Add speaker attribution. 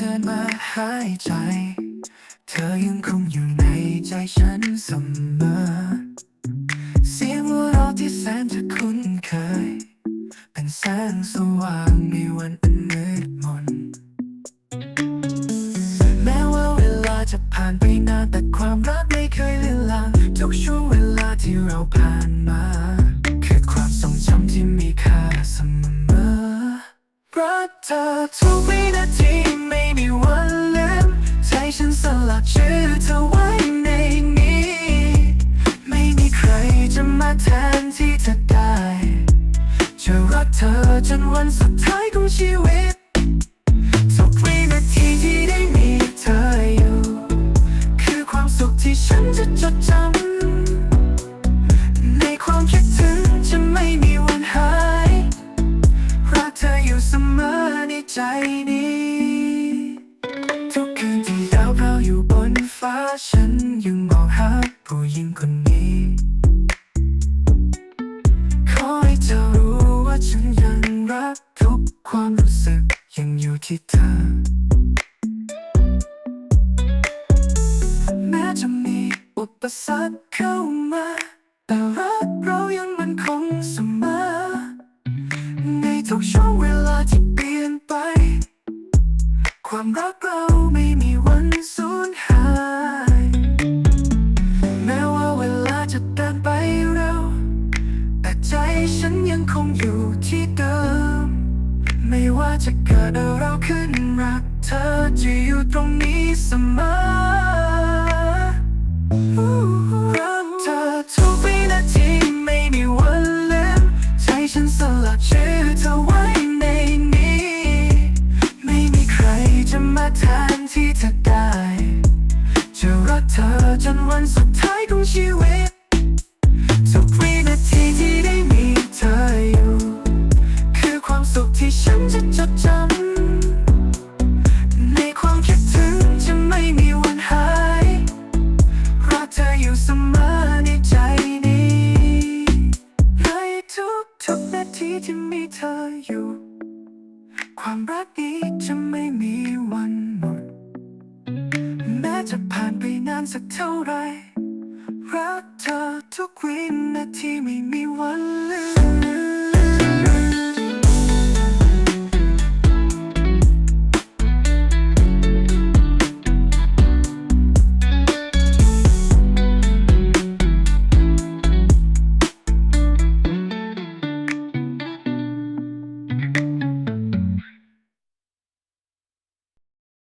Speaker 1: ดินมาหายใจ เธอยังคงอยู่ในใจฉันเสมอ เสียงหัวเราะที่แสนจะคุ้นเคย เป็นแสงสว่างในวันอันมืดมน แม้ว่าเวลาจะผ่านไปนานแต่ความรักไม่เคยเลือนลางทุกช่วงเวลาที่เราผ่านมาคือความทรงจำที่มีค่าเสมอรักเธอทุกวินาที ม่มีวันลืมใจฉันสลักชื่อเธอไว้ในนี้ ไม่มีใครจะมาแทนที่เธอได้ จะรักเธอจนวันสุดท้ายของชีวิตทุกวินาทีที่ได้มีเธออยู่ คือความสุขที่ฉันจะจดจำในความคิดถึงจะไม่มีวันหาย รักเธออยู่เสมอในใจนี้ หญิงคนนี้ ขอให้เธอรู้ว่าฉันยังรักทุกความรู้สึกยังอยู่ที่เธอ แม้จะมีอุปสรรคเข้ามา แต่รักเรายังมันคงเสมอ ในทุกช่วงเวลาที่เปลี่ยนไป ความรักเราไม่มีวัน ซื้อเธอไว้ในนี้ ไม่มีใครจะมาแทนที่เธอได้ จะรักเธอจนวันสุดท้ายของชีวิตทุกวินาทีที่ได้มีเธออยู่ คือความสุขที่ฉันจะจดจำในความคิดถึงจะไม่มีวันหาย รักเธออยู่เสมอ ที่มีเธออยู่ ความรักนี้จะไม่มีวันหมด แม้จะผ่านไปนานสักเท่าไร รักเธอทุกวินาทีไม่มีวันลืม